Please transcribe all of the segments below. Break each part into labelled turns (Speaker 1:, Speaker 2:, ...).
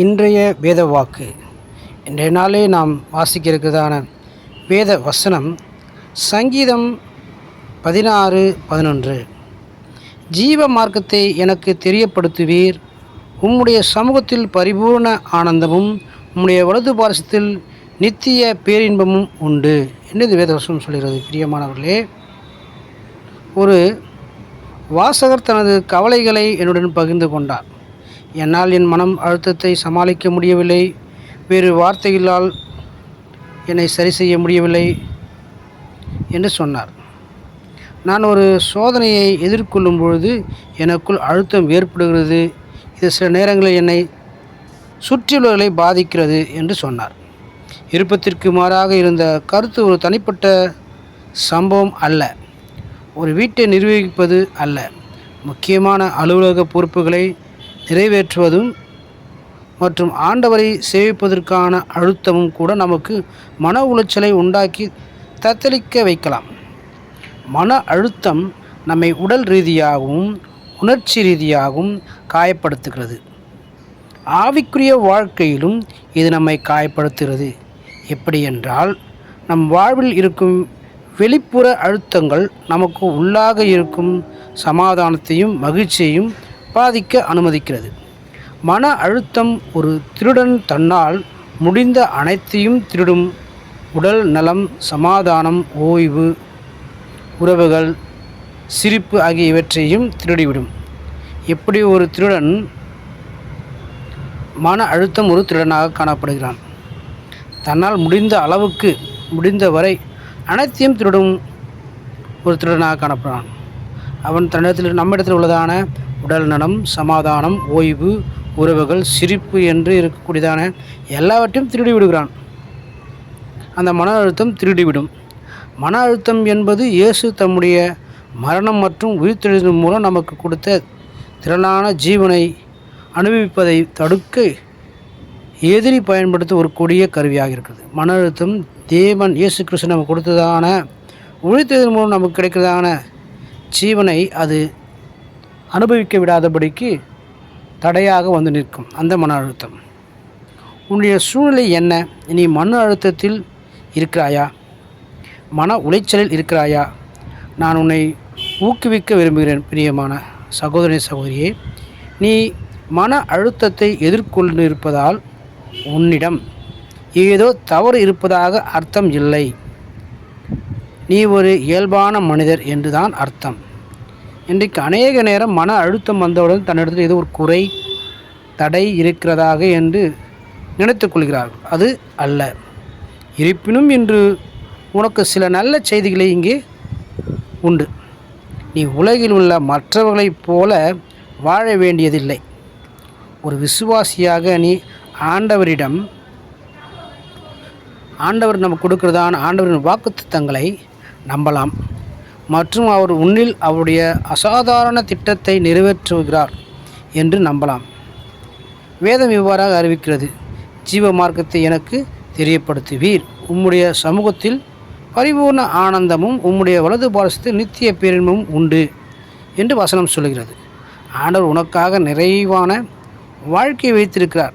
Speaker 1: இன்றைய வேத வாக்கு இன்றைய நாளே நாம் வாசிக்க இருக்கிறதான வேத வசனம் சங்கீதம் பதினாறு பதினொன்று. ஜீவ மார்க்கத்தை எனக்கு தெரியப்படுத்துவீர். உம்முடைய சமூகத்தில் பரிபூர்ண ஆனந்தமும் உம்முடைய வலது பாரசத்தில் நித்திய பேரின்பமும் உண்டு என்று இந்த வேதவசனம் சொல்கிறது. பிரியமானவர்களே ஒரு வாசகர் தனது கவலைகளை என்னுடன் பகிர்ந்து கொண்டார். என்னால் என் மனம் அழுத்தத்தை சமாளிக்க முடியவில்லை. வேறு வார்த்தைகளால் என்னை சரி செய்ய முடியவில்லை என்று சொன்னார். நான் ஒரு சோதனையை எதிர்கொள்ளும் பொழுது எனக்குள் அழுத்தம் ஏற்படுகிறது. இது சில நேரங்களில் என்னை சுற்றியுள்ளவர்களை பாதிக்கிறது என்று சொன்னார். விருப்பத்திற்கு மாறாக இருந்த கருத்து ஒரு தனிப்பட்ட சம்பவம் அல்ல. ஒரு வீட்டை நிர்வகிப்பது அல்ல. முக்கியமான அலுவலக பொறுப்புகளை நிறைவேற்றுவதும் மற்றும் ஆண்டவரை சேவிப்பதற்கான அழுத்தமும் கூட நமக்கு மன உளைச்சலை உண்டாக்கி தத்தளிக்க வைக்கலாம். மன அழுத்தம் நம்மை உடல் ரீதியாகவும் உணர்ச்சி ரீதியாகவும் காயப்படுத்துகிறது. ஆவிக்குரிய வாழ்க்கையிலும் இது நம்மை காயப்படுத்துகிறது. எப்படி என்றால் நம் வாழ்வில் இருக்கும் வெளிப்புற அழுத்தங்கள் நமக்கு உள்ளாக இருக்கும் சமாதானத்தையும் மகிழ்ச்சியையும் பாதிக்க அனுமதிக்கிறது. மன அழுத்தம் ஒரு திருடன் தன்னால் முடிந்த அனைத்தையும் திருடும் உடல் நலம் சமாதானம் ஓய்வு உறவுகள் சிரிப்பு ஆகியவற்றையும் திருடிவிடும். எப்படி ஒரு திருடன் மன அழுத்தம் ஒரு திருடனாக காணப்படுகிறான்? தன்னால் முடிந்த அளவுக்கு முடிந்த வரை அனைத்தையும் திருடும் ஒரு திருடனாக காணப்படுறான் அவன் தன்னிடத்தில் நம்மிடத்தில் உள்ளதான உடல் நலம் சமாதானம் ஓய்வு உறவுகள் சிரிப்பு என்று இருக்கக்கூடியதான எல்லாவற்றையும் திருடி விடுகிறான். அந்த மன அழுத்தம் திருடிவிடும். மன அழுத்தம் என்பது இயேசு தம்முடைய மரணம் மற்றும் உயிர்த்தெழுதல் மூலம் நமக்கு கொடுத்த திரளான ஜீவனை அனுபவிப்பதை தடுக்க எதிரி பயன்படுத்த ஒரு கொடிய கருவியாக இருக்கிறது. மன அழுத்தம் தேவன் இயேசு கிறிஸ்து நமக்கு கொடுத்ததான உயிர்த்தெழுதல் மூலம் நமக்கு கிடைக்கிறதான ஜீவனை அது அனுபவிக்க விடாதபடிக்கு தடையாக வந்து நிற்கும். அந்த மன அழுத்தம். உன்னுடைய சூழ்நிலை என்ன? நீ மன அழுத்தத்தில் இருக்கிறாயா? மன உளைச்சலில் இருக்கிறாயா? நான் உன்னை ஊக்குவிக்க விரும்புகிறேன் பிரியமான சகோதரி சகோதரியே. நீ மன அழுத்தத்தை எதிர்கொண்டு இருப்பதால் உன்னிடம் ஏதோ தவறு இருப்பதாக அர்த்தம் இல்லை. நீ ஒரு இயல்பான மனிதர் என்றுதான் அர்த்தம். இன்றைக்கு அநேக நேரம் மன அழுத்தம் வந்தவுடன் தன்னிடத்தில் ஏதோ ஒரு குறை தடை இருக்கிறதாக என்று நினைத்து கொள்கிறார்கள். அது அல்ல. இருப்பினும் இன்று உனக்கு சில நல்ல செய்திகளை இங்கே உண்டு. நீ உலகில் உள்ள மற்றவர்களைப் போல வாழ வேண்டியதில்லை. ஒரு விசுவாசியாக நீ ஆண்டவரிடம் ஆண்டவர் நமக்கு கொடுக்கிறதான் ஆண்டவரின் வாக்குத்தங்களை நம்பலாம். மற்றும் அவர் உன்னில் அவருடைய அசாதாரண திட்டத்தை நிறைவேற்றுகிறார் என்று நம்பலாம். வேதம் இவ்வாறாக அறிவிக்கிறது. ஜீவ மார்க்கத்தை எனக்கு தெரியப்படுத்துவீர். உம்முடைய சமூகத்தில் பரிபூர்ண ஆனந்தமும் உம்முடைய வலது பாரசத்தில் நித்திய பேரின்பமும் உண்டு என்று வசனம் சொல்கிறது. ஆண்டவர் உனக்காக நிறைவான வாழ்க்கையை வைத்திருக்கிறார்.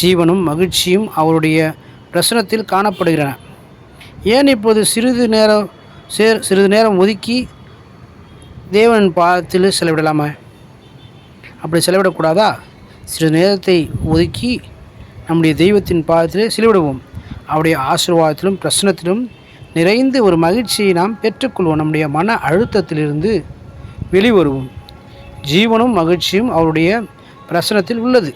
Speaker 1: ஜீவனும் மகிழ்ச்சியும் அவருடைய பிரசனத்தில் காணப்படுகிறன. ஏன் இப்போது சிறிது நேரம் சே சிறிது நேரம் ஒதுக்கி தேவன் பாதத்தில் செலவிடலாமா. அப்படி செலவிடக்கூடாதா? சிறிது நேரத்தை ஒதுக்கி நம்முடைய தெய்வத்தின் பாதத்தில் செலவிடுவோம். அவருடைய ஆசீர்வாதத்திலும் பிரசனத்திலும் நிறைந்து ஒரு மகிழ்ச்சியை நாம் பெற்றுக்கொள்வோம். நம்முடைய மன அழுத்தத்திலிருந்து வெளிவருவோம். ஜீவனும் மகிழ்ச்சியும் அவருடைய பிரசனத்தில் உள்ளது.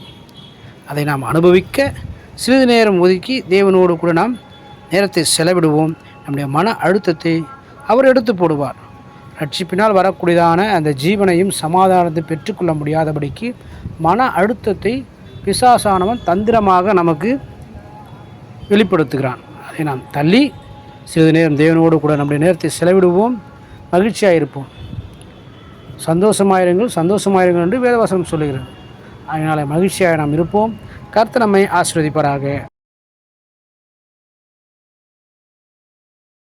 Speaker 1: அதை நாம் அனுபவிக்க சிறிது நேரம் ஒதுக்கி தேவனோடு கூட நாம் நேரத்தை செலவிடுவோம். நம்முடைய மன அழுத்தத்தை அவர் எடுத்து போடுவார். ரட்சிப்பினால் வரக்கூடியதான அந்த ஜீவனையும் சமாதானத்தை பெற்றுக்கொள்ள முடியாதபடிக்கு மன அழுத்தத்தை பிசாசானவன் தந்திரமாக நமக்கு வெளிப்படுத்துகிறான். அதை நாம் தள்ளி சிறிது நேரம் தேவனோடு கூட நம்முடைய நேரத்தை செலவிடுவோம். மகிழ்ச்சியாக இருப்போம். சந்தோஷமாயிருங்கள் சந்தோஷமாயிருங்கள் என்று வேதவசனம் சொல்லுகிறது. அதனால் மகிழ்ச்சியாக நாம் இருப்போம். கர்த்த நம்மை ஆசீர்வதிப்பாராக.